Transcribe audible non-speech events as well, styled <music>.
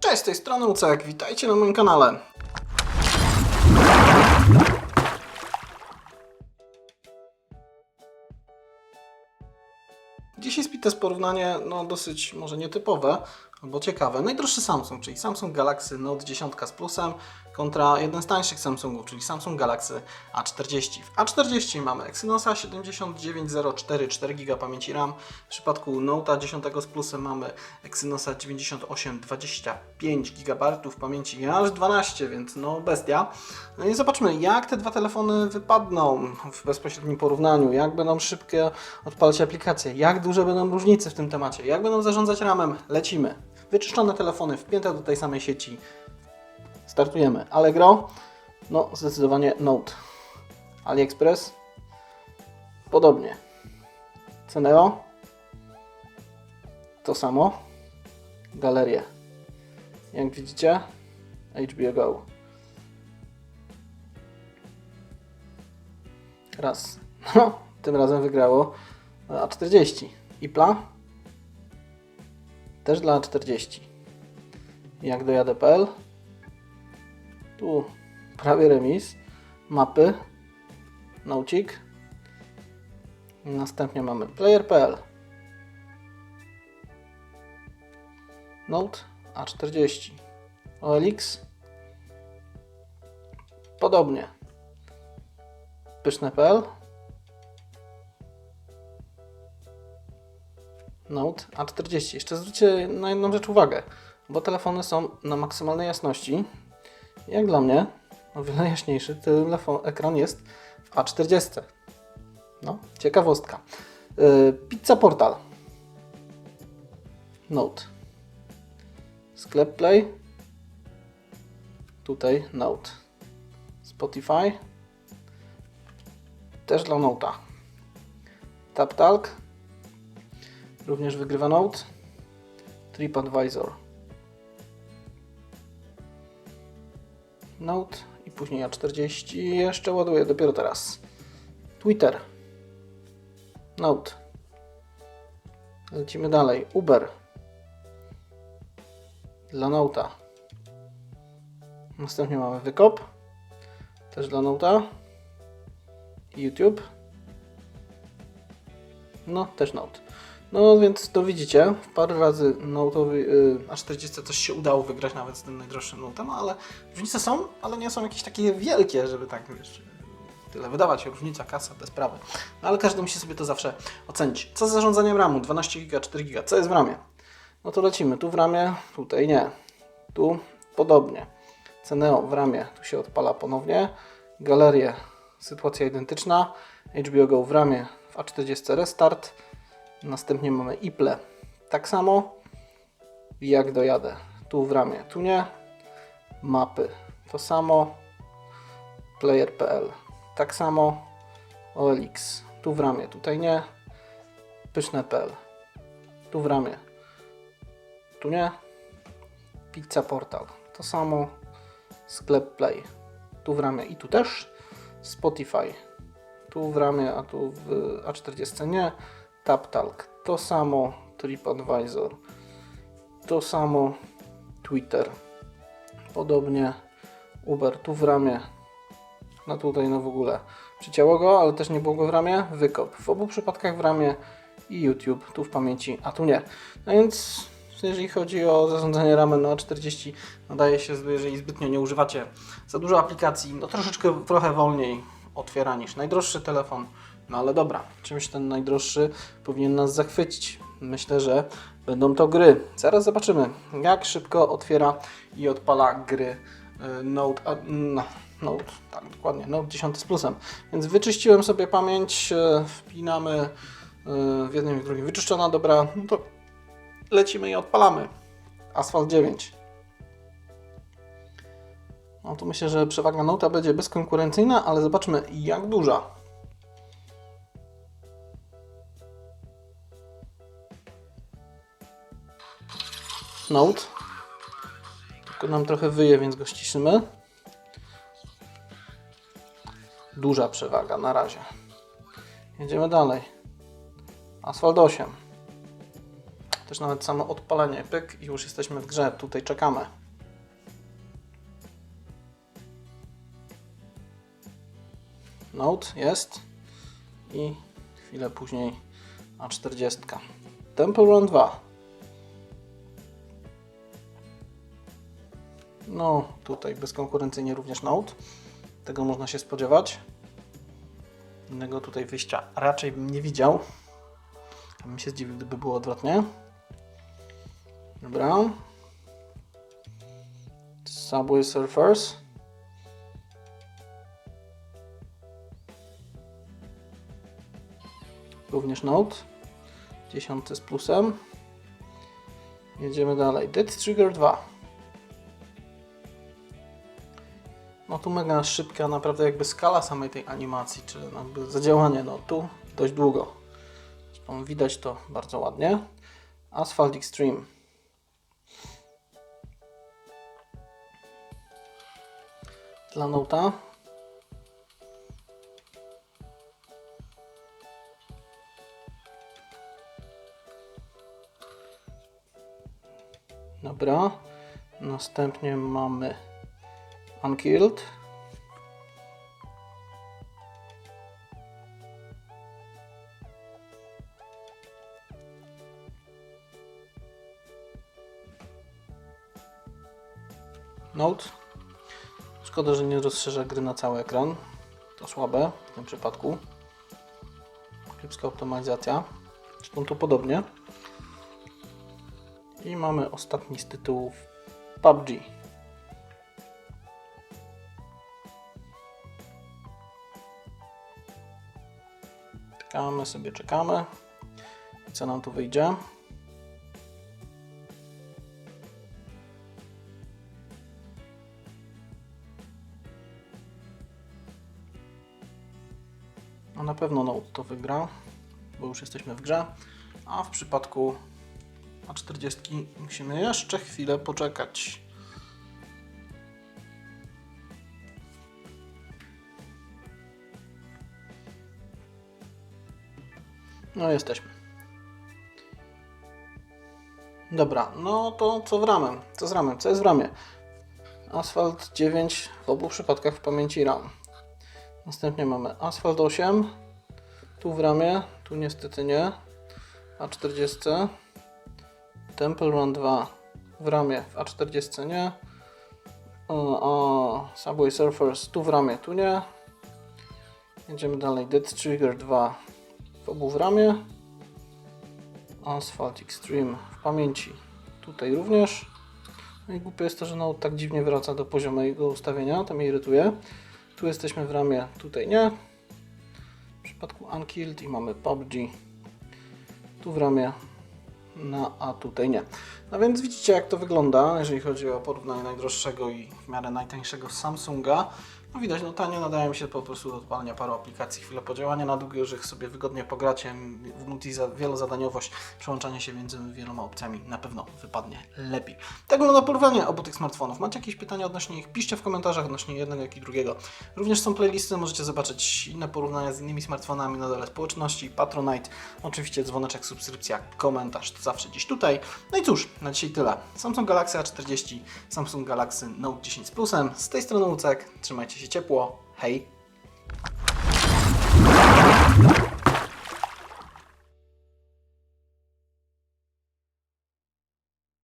Cześć, z tej strony Lucek, witajcie na moim kanale. Dzisiaj spite porównanie, no dosyć może nietypowe, albo ciekawe. Najdroższy Samsung, czyli Samsung Galaxy Note 10 z plusem kontra jeden z tańszych Samsungów, czyli Samsung Galaxy A40. W A40 mamy Exynosa 7904, 4 GB pamięci RAM. W przypadku Note'a 10 z plusem mamy Exynosa 9825 GB pamięci, aż 12, więc no bestia. No i zobaczmy, jak te dwa telefony wypadną w bezpośrednim porównaniu, jak będą szybkie odpalać aplikacje, jak duże będą różnice w tym temacie, jak będą zarządzać ramem. Lecimy. Wyczyszczone telefony wpięte do tej samej sieci. Startujemy. Allegro? No, zdecydowanie Note. AliExpress? Podobnie. Ceneo? To samo. Galerie. Jak widzicie, HBO Go. Raz. <laughs> No, tym razem wygrało A40. IPLA? Też dla A40. Jak dojadę.pl? Tu prawie remis. Mapy. Naucik. Następnie mamy player.pl. Note A40. OLX. Podobnie. Pyszne.pl. Note A40. Jeszcze zwróćcie na jedną rzecz uwagę, bo telefony są na maksymalnej jasności. Jak dla mnie, o wiele jaśniejszy telefon, ekran jest w A40. No, ciekawostka. Yy, Pizza Portal. Note. Sklep Play. Tutaj Note. Spotify. Też dla Note'a. TapTalk. Również wygrywa Note. TripAdvisor. Note i później A40 i jeszcze ładuję dopiero teraz. Twitter. Note. Lecimy dalej. Uber. Dla Note'a. Następnie mamy Wykop. Też dla Note'a. YouTube. No, też Note. No więc to widzicie, parę razy Note'owi y, A40 coś się udało wygrać nawet z tym najdroższym Note'em, ale różnice są, ale nie są jakieś takie wielkie, żeby tak wiesz, tyle wydawać, różnica, kasa, te sprawy. No ale każdy musi sobie to zawsze ocenić. Co z zarządzaniem RAMu? 12 GB, 4 GB, co jest w ramie? No to lecimy, tu w ramie, tutaj nie. Tu podobnie. Ceneo w ramie, tu się odpala ponownie. Galerie, sytuacja identyczna. HBO Go w ramie, w A40 restart. Następnie mamy iple. Tak samo jak dojadę. Tu w ramie, tu nie. Mapy. To samo. Player.pl. Tak samo. OLX. Tu w ramie, tutaj nie. Pyszne.pl. Tu w ramie. Tu nie. Pizza Portal. To samo. Sklep Play. Tu w ramie i tu też. Spotify. Tu w ramie, a tu w A40 nie. TapTalk. To samo TripAdvisor. To samo Twitter. Podobnie Uber. Tu w ramię. No tutaj no w ogóle przycięło go, ale też nie było go w ramię. Wykop. W obu przypadkach w ramię i YouTube. Tu w pamięci, a tu nie. No więc jeżeli chodzi o zarządzanie ramem na 40, nadaje się, jeżeli zbytnio nie używacie za dużo aplikacji, no troszeczkę, trochę wolniej otwiera niż najdroższy telefon. No ale dobra, czymś ten najdroższy powinien nas zachwycić. Myślę, że będą to gry. Zaraz zobaczymy, jak szybko otwiera i odpala gry y, Note, a, no, Note, tak dokładnie, Note 10 z plusem. Więc wyczyściłem sobie pamięć, y, wpinamy y, w jednym i w drugim wyczyszczona, dobra, no to lecimy i odpalamy. Asphalt 9. No tu myślę, że przewaga Note'a będzie bezkonkurencyjna, ale zobaczmy jak duża. Note. Tylko nam trochę wyje, więc go ściszymy. Duża przewaga na razie. Jedziemy dalej. Asfalt 8. Też nawet samo odpalenie, pyk i już jesteśmy w grze. Tutaj czekamy. Note jest i chwilę później A40. Temple Run 2. No, tutaj bezkonkurencyjnie również Note. Tego można się spodziewać. Innego tutaj wyjścia raczej bym nie widział. Bym się zdziwił, gdyby było odwrotnie. Dobra. Subway Surfers. Również Note. Dziesiąty z plusem. Jedziemy dalej. Dead Trigger 2. tu mega szybka naprawdę jakby skala samej tej animacji, czy jakby zadziałanie, no tu dość długo. Zresztą widać to bardzo ładnie. Asphalt Extreme. Dla Nota. Dobra. Następnie mamy Unkilled. Note. Szkoda, że nie rozszerza gry na cały ekran. To słabe w tym przypadku. Kiepska optymalizacja. Zresztą tu podobnie. I mamy ostatni z tytułów PUBG. Czekamy sobie, czekamy. Co nam tu wyjdzie? No na pewno Note to wygra, bo już jesteśmy w grze. A w przypadku A40 musimy jeszcze chwilę poczekać. No jesteśmy. Dobra, no to co w ramę? Co z ramem? Co jest w ramie? Asphalt 9 w obu przypadkach w pamięci RAM. Następnie mamy Asphalt 8. Tu w ramie, tu niestety nie. A40. Temple Run 2 w ramie, w A40 nie. O, o, Subway Surfers tu w ramie, tu nie. Jedziemy dalej. Dead Trigger 2 w obu w ramię. Asphalt Extreme w pamięci tutaj również. No i głupie jest to, że no tak dziwnie wraca do poziomu jego ustawienia, to mnie irytuje. Tu jesteśmy w ramie, tutaj nie. W przypadku Unkilled i mamy PUBG. Tu w ramię, no a tutaj nie. No więc widzicie jak to wygląda, jeżeli chodzi o porównanie najdroższego i w miarę najtańszego Samsunga. No widać, no tanio nadają się po prostu do odpalenia paru aplikacji, chwilę podziałania na długie, że sobie wygodnie pogracie w multi wielozadaniowość, przełączanie się między wieloma opcjami na pewno wypadnie lepiej. Tak wygląda porównanie obu tych smartfonów. Macie jakieś pytania odnośnie ich? Piszcie w komentarzach odnośnie jednego, jak i drugiego. Również są playlisty, możecie zobaczyć inne porównania z innymi smartfonami na dole społeczności, Patronite, oczywiście dzwoneczek, subskrypcja, komentarz, to zawsze gdzieś tutaj. No i cóż, na dzisiaj tyle. Samsung Galaxy A40, Samsung Galaxy Note 10 z plusem. Z tej strony Lucek, trzymajcie się 一切嘿。